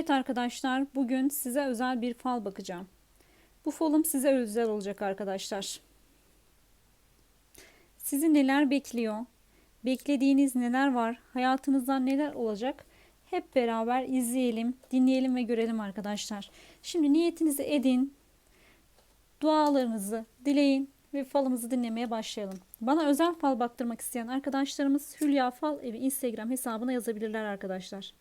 Evet arkadaşlar bugün size özel bir fal bakacağım. Bu falım size özel olacak arkadaşlar. Sizi neler bekliyor? Beklediğiniz neler var? Hayatınızda neler olacak? Hep beraber izleyelim, dinleyelim ve görelim arkadaşlar. Şimdi niyetinizi edin. Dualarınızı dileyin ve falımızı dinlemeye başlayalım. Bana özel fal baktırmak isteyen arkadaşlarımız Hülya Fal Evi Instagram hesabına yazabilirler arkadaşlar.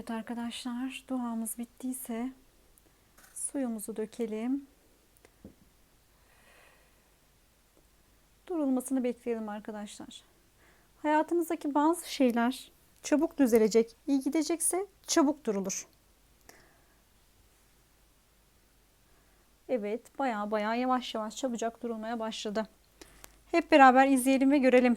Evet arkadaşlar duamız bittiyse suyumuzu dökelim. Durulmasını bekleyelim arkadaşlar. Hayatınızdaki bazı şeyler çabuk düzelecek. İyi gidecekse çabuk durulur. Evet baya baya yavaş yavaş çabucak durulmaya başladı. Hep beraber izleyelim ve görelim.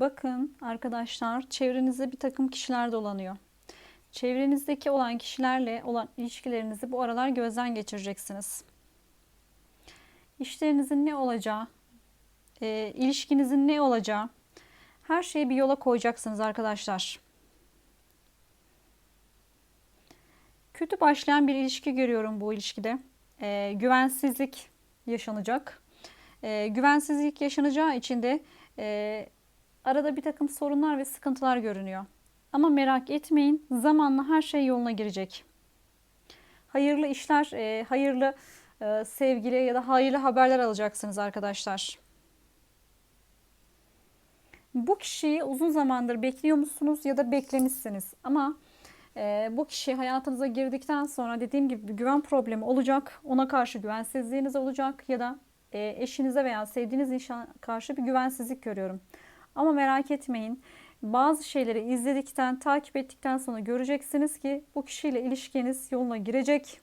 Bakın arkadaşlar çevrenizde bir takım kişiler dolanıyor. Çevrenizdeki olan kişilerle olan ilişkilerinizi bu aralar gözden geçireceksiniz. İşlerinizin ne olacağı, e, ilişkinizin ne olacağı, her şeyi bir yola koyacaksınız arkadaşlar. Kötü başlayan bir ilişki görüyorum bu ilişkide. E, güvensizlik yaşanacak. E, güvensizlik yaşanacağı için de e, arada bir takım sorunlar ve sıkıntılar görünüyor. Ama merak etmeyin zamanla her şey yoluna girecek. Hayırlı işler, e, hayırlı e, sevgili ya da hayırlı haberler alacaksınız arkadaşlar. Bu kişiyi uzun zamandır bekliyor musunuz ya da beklemişsiniz ama e, bu kişi hayatınıza girdikten sonra dediğim gibi bir güven problemi olacak. Ona karşı güvensizliğiniz olacak ya da e, eşinize veya sevdiğiniz insana karşı bir güvensizlik görüyorum. Ama merak etmeyin. Bazı şeyleri izledikten, takip ettikten sonra göreceksiniz ki bu kişiyle ilişkiniz yoluna girecek.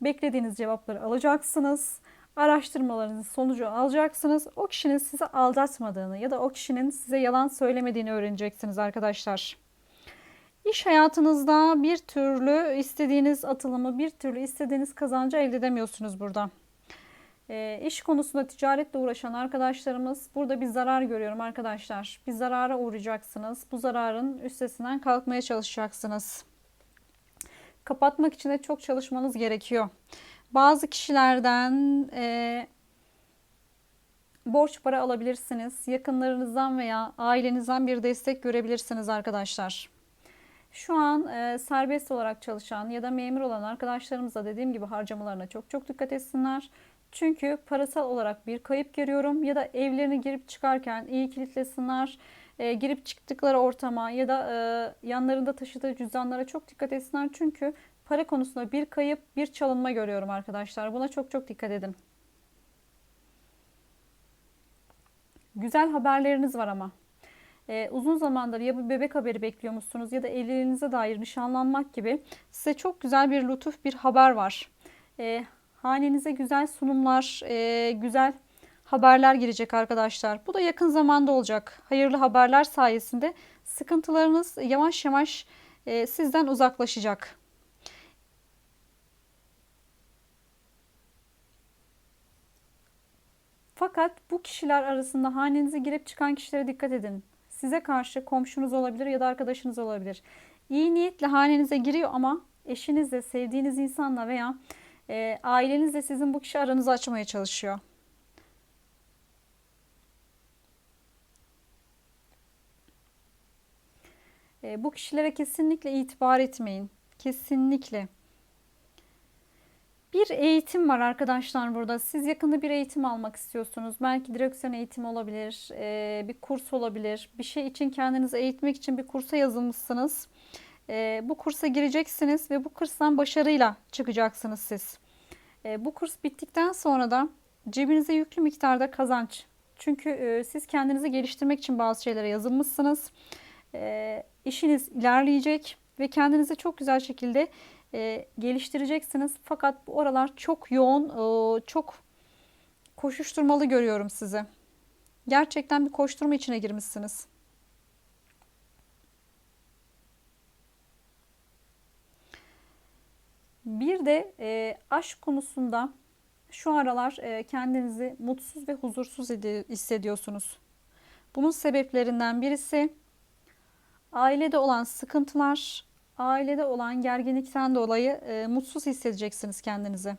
Beklediğiniz cevapları alacaksınız. Araştırmalarınızın sonucu alacaksınız. O kişinin sizi aldatmadığını ya da o kişinin size yalan söylemediğini öğreneceksiniz arkadaşlar. İş hayatınızda bir türlü istediğiniz atılımı, bir türlü istediğiniz kazancı elde edemiyorsunuz burada. E, iş konusunda ticaretle uğraşan arkadaşlarımız burada bir zarar görüyorum arkadaşlar. Bir zarara uğrayacaksınız. Bu zararın üstesinden kalkmaya çalışacaksınız. Kapatmak için de çok çalışmanız gerekiyor. Bazı kişilerden e, borç para alabilirsiniz. Yakınlarınızdan veya ailenizden bir destek görebilirsiniz arkadaşlar. Şu an e, serbest olarak çalışan ya da memur olan arkadaşlarımız da dediğim gibi harcamalarına çok çok dikkat etsinler. Çünkü parasal olarak bir kayıp görüyorum ya da evlerine girip çıkarken iyi kilitlesinler. E, girip çıktıkları ortama ya da e, yanlarında taşıdığı cüzdanlara çok dikkat etsinler. Çünkü para konusunda bir kayıp, bir çalınma görüyorum arkadaşlar. Buna çok çok dikkat edin. Güzel haberleriniz var ama. Ee, uzun zamandır ya bir bebek haberi bekliyormuşsunuz ya da evliliğinize dair nişanlanmak gibi size çok güzel bir lütuf bir haber var. Ee, Hanenize güzel sunumlar, e, güzel haberler girecek arkadaşlar. Bu da yakın zamanda olacak. Hayırlı haberler sayesinde sıkıntılarınız yavaş yavaş e, sizden uzaklaşacak. Fakat bu kişiler arasında hanenize girip çıkan kişilere dikkat edin. Size karşı komşunuz olabilir ya da arkadaşınız olabilir. İyi niyetle hanenize giriyor ama eşinizle, sevdiğiniz insanla veya e, aileniz de sizin bu kişi aranızı açmaya çalışıyor. E, bu kişilere kesinlikle itibar etmeyin. Kesinlikle. Bir eğitim var arkadaşlar burada. Siz yakında bir eğitim almak istiyorsunuz. Belki direksiyon eğitimi olabilir, e, bir kurs olabilir. Bir şey için kendinizi eğitmek için bir kursa yazılmışsınız. E, bu kursa gireceksiniz ve bu kurstan başarıyla çıkacaksınız siz. E, bu kurs bittikten sonra da cebinize yüklü miktarda kazanç. Çünkü e, siz kendinizi geliştirmek için bazı şeylere yazılmışsınız. E, işiniz ilerleyecek ve kendinizi çok güzel şekilde e, geliştireceksiniz. Fakat bu aralar çok yoğun, e, çok koşuşturmalı görüyorum sizi. Gerçekten bir koşturma içine girmişsiniz. Bir de e, aşk konusunda şu aralar e, kendinizi mutsuz ve huzursuz hissediyorsunuz. Bunun sebeplerinden birisi ailede olan sıkıntılar, ailede olan gerginlikten dolayı e, mutsuz hissedeceksiniz kendinizi.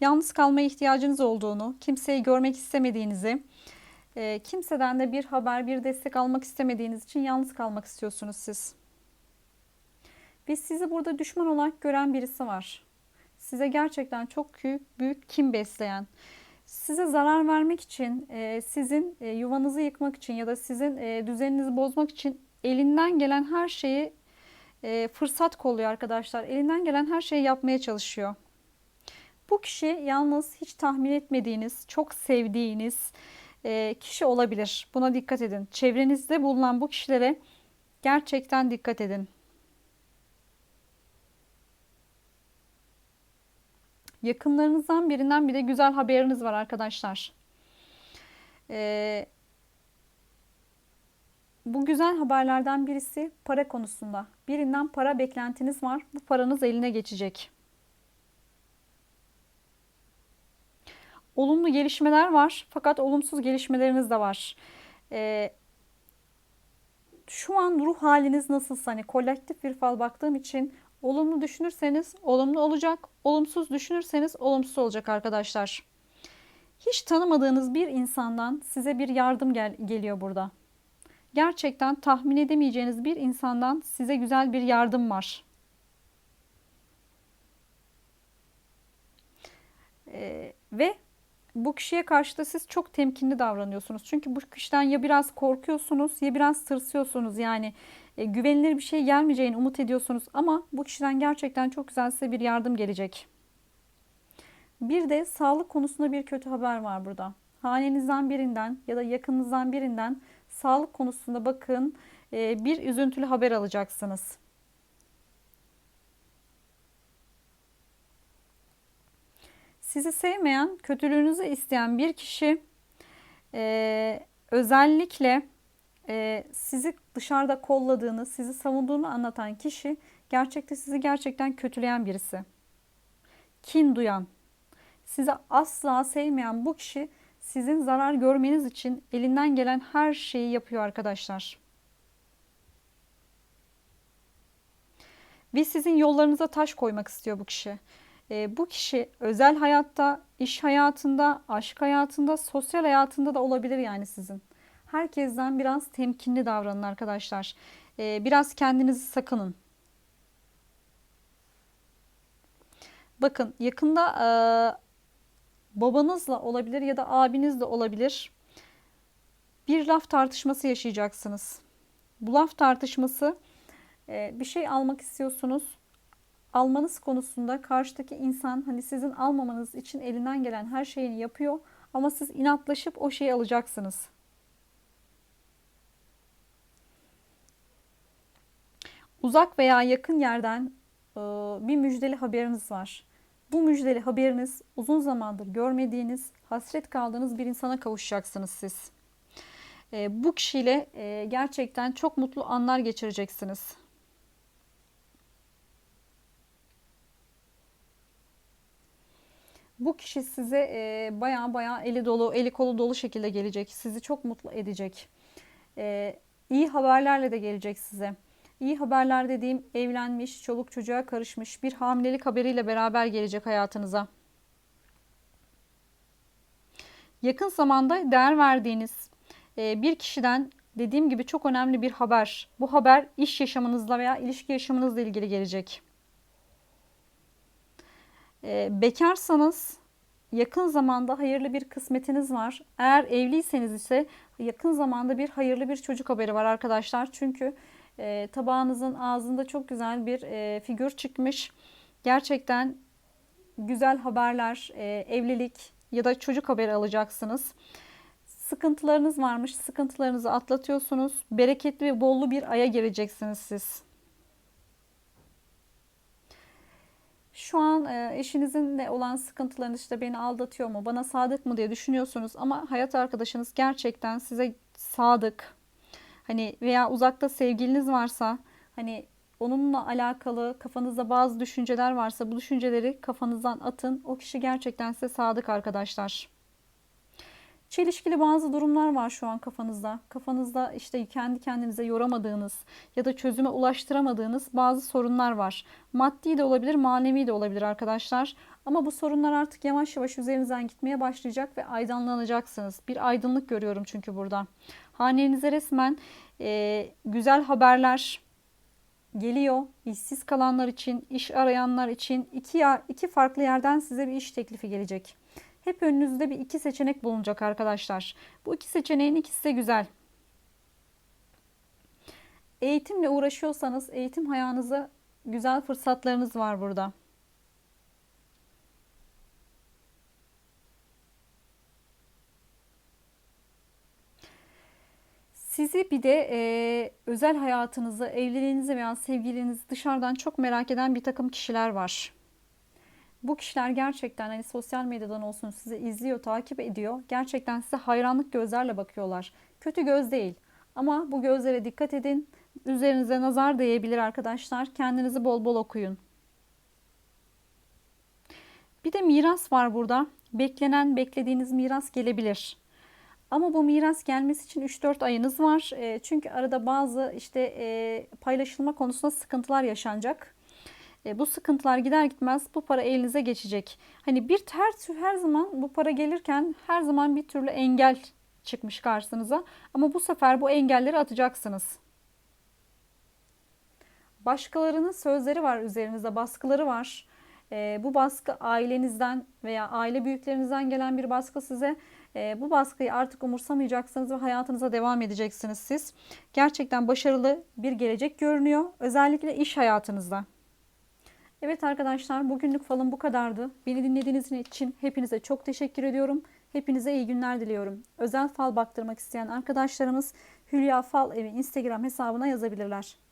Yalnız kalmaya ihtiyacınız olduğunu, kimseyi görmek istemediğinizi, e, kimseden de bir haber, bir destek almak istemediğiniz için yalnız kalmak istiyorsunuz siz. Ve sizi burada düşman olarak gören birisi var. Size gerçekten çok büyük, büyük kim besleyen, size zarar vermek için, e, sizin e, yuvanızı yıkmak için ya da sizin e, düzeninizi bozmak için elinden gelen her şeyi fırsat kolluyor arkadaşlar. Elinden gelen her şeyi yapmaya çalışıyor. Bu kişi yalnız hiç tahmin etmediğiniz, çok sevdiğiniz kişi olabilir. Buna dikkat edin. Çevrenizde bulunan bu kişilere gerçekten dikkat edin. Yakınlarınızdan birinden bir de güzel haberiniz var arkadaşlar. Ee, bu güzel haberlerden birisi para konusunda. Birinden para beklentiniz var. Bu paranız eline geçecek. Olumlu gelişmeler var fakat olumsuz gelişmeleriniz de var. Ee, şu an ruh haliniz nasılsa hani kolektif bir fal baktığım için Olumlu düşünürseniz olumlu olacak. Olumsuz düşünürseniz olumsuz olacak arkadaşlar. Hiç tanımadığınız bir insandan size bir yardım gel geliyor burada. Gerçekten tahmin edemeyeceğiniz bir insandan size güzel bir yardım var. Ee, ve bu kişiye karşı da siz çok temkinli davranıyorsunuz. Çünkü bu kişiden ya biraz korkuyorsunuz ya biraz tırsıyorsunuz. Yani e, güvenilir bir şey gelmeyeceğini umut ediyorsunuz ama bu kişiden gerçekten çok güzel size bir yardım gelecek. Bir de sağlık konusunda bir kötü haber var burada. Hanenizden birinden ya da yakınınızdan birinden sağlık konusunda bakın e, bir üzüntülü haber alacaksınız. Sizi sevmeyen, kötülüğünüzü isteyen bir kişi e, özellikle e, sizi dışarıda kolladığını, sizi savunduğunu anlatan kişi gerçekte sizi gerçekten kötüleyen birisi. Kin duyan, sizi asla sevmeyen bu kişi sizin zarar görmeniz için elinden gelen her şeyi yapıyor arkadaşlar. Ve sizin yollarınıza taş koymak istiyor bu kişi. E, bu kişi özel hayatta, iş hayatında, aşk hayatında, sosyal hayatında da olabilir yani sizin herkesten biraz temkinli davranın arkadaşlar. Ee, biraz kendinizi sakının. Bakın yakında e, babanızla olabilir ya da abinizle olabilir. Bir laf tartışması yaşayacaksınız. Bu laf tartışması e, bir şey almak istiyorsunuz. Almanız konusunda karşıdaki insan hani sizin almamanız için elinden gelen her şeyini yapıyor ama siz inatlaşıp o şeyi alacaksınız. Uzak veya yakın yerden e, bir müjdeli haberiniz var. Bu müjdeli haberiniz uzun zamandır görmediğiniz, hasret kaldığınız bir insana kavuşacaksınız siz. E, bu kişiyle e, gerçekten çok mutlu anlar geçireceksiniz. Bu kişi size e, baya baya eli dolu, eli kolu dolu şekilde gelecek. Sizi çok mutlu edecek. E, iyi haberlerle de gelecek size. İyi haberler dediğim evlenmiş, çoluk çocuğa karışmış bir hamilelik haberiyle beraber gelecek hayatınıza. Yakın zamanda değer verdiğiniz e, bir kişiden dediğim gibi çok önemli bir haber. Bu haber iş yaşamınızla veya ilişki yaşamınızla ilgili gelecek. E, bekarsanız yakın zamanda hayırlı bir kısmetiniz var. Eğer evliyseniz ise yakın zamanda bir hayırlı bir çocuk haberi var arkadaşlar. Çünkü e, tabağınızın ağzında çok güzel bir e, figür çıkmış. Gerçekten güzel haberler, e, evlilik, ya da çocuk haberi alacaksınız. Sıkıntılarınız varmış. Sıkıntılarınızı atlatıyorsunuz. Bereketli ve bollu bir aya gireceksiniz siz. Şu an e, eşinizinle olan sıkıntılarınız işte beni aldatıyor mu, bana sadık mı diye düşünüyorsunuz ama hayat arkadaşınız gerçekten size sadık. Hani veya uzakta sevgiliniz varsa hani onunla alakalı kafanızda bazı düşünceler varsa bu düşünceleri kafanızdan atın. O kişi gerçekten size sadık arkadaşlar. Çelişkili bazı durumlar var şu an kafanızda. Kafanızda işte kendi kendinize yoramadığınız ya da çözüme ulaştıramadığınız bazı sorunlar var. Maddi de olabilir, manevi de olabilir arkadaşlar. Ama bu sorunlar artık yavaş yavaş üzerinizden gitmeye başlayacak ve aydınlanacaksınız. Bir aydınlık görüyorum çünkü burada. Hanenize resmen e, güzel haberler geliyor. İşsiz kalanlar için, iş arayanlar için iki, ya, iki farklı yerden size bir iş teklifi gelecek. Hep önünüzde bir iki seçenek bulunacak arkadaşlar. Bu iki seçeneğin ikisi de güzel. Eğitimle uğraşıyorsanız eğitim hayatınıza güzel fırsatlarınız var burada. Sizi bir de e, özel hayatınızı, evliliğinizi veya sevgilinizi dışarıdan çok merak eden bir takım kişiler var. Bu kişiler gerçekten hani sosyal medyadan olsun sizi izliyor, takip ediyor. Gerçekten size hayranlık gözlerle bakıyorlar. Kötü göz değil. Ama bu gözlere dikkat edin. Üzerinize nazar değebilir arkadaşlar. Kendinizi bol bol okuyun. Bir de miras var burada. Beklenen, beklediğiniz miras gelebilir. Ama bu miras gelmesi için 3-4 ayınız var. E, çünkü arada bazı işte e, paylaşılma konusunda sıkıntılar yaşanacak. E, bu sıkıntılar gider gitmez bu para elinize geçecek. Hani bir ters her zaman bu para gelirken her zaman bir türlü engel çıkmış karşınıza. Ama bu sefer bu engelleri atacaksınız. Başkalarının sözleri var üzerinizde, baskıları var. E, bu baskı ailenizden veya aile büyüklerinizden gelen bir baskı size. E, bu baskıyı artık umursamayacaksınız ve hayatınıza devam edeceksiniz siz. Gerçekten başarılı bir gelecek görünüyor. Özellikle iş hayatınızda. Evet arkadaşlar bugünlük falım bu kadardı. Beni dinlediğiniz için hepinize çok teşekkür ediyorum. Hepinize iyi günler diliyorum. Özel fal baktırmak isteyen arkadaşlarımız Hülya Fal Evi Instagram hesabına yazabilirler.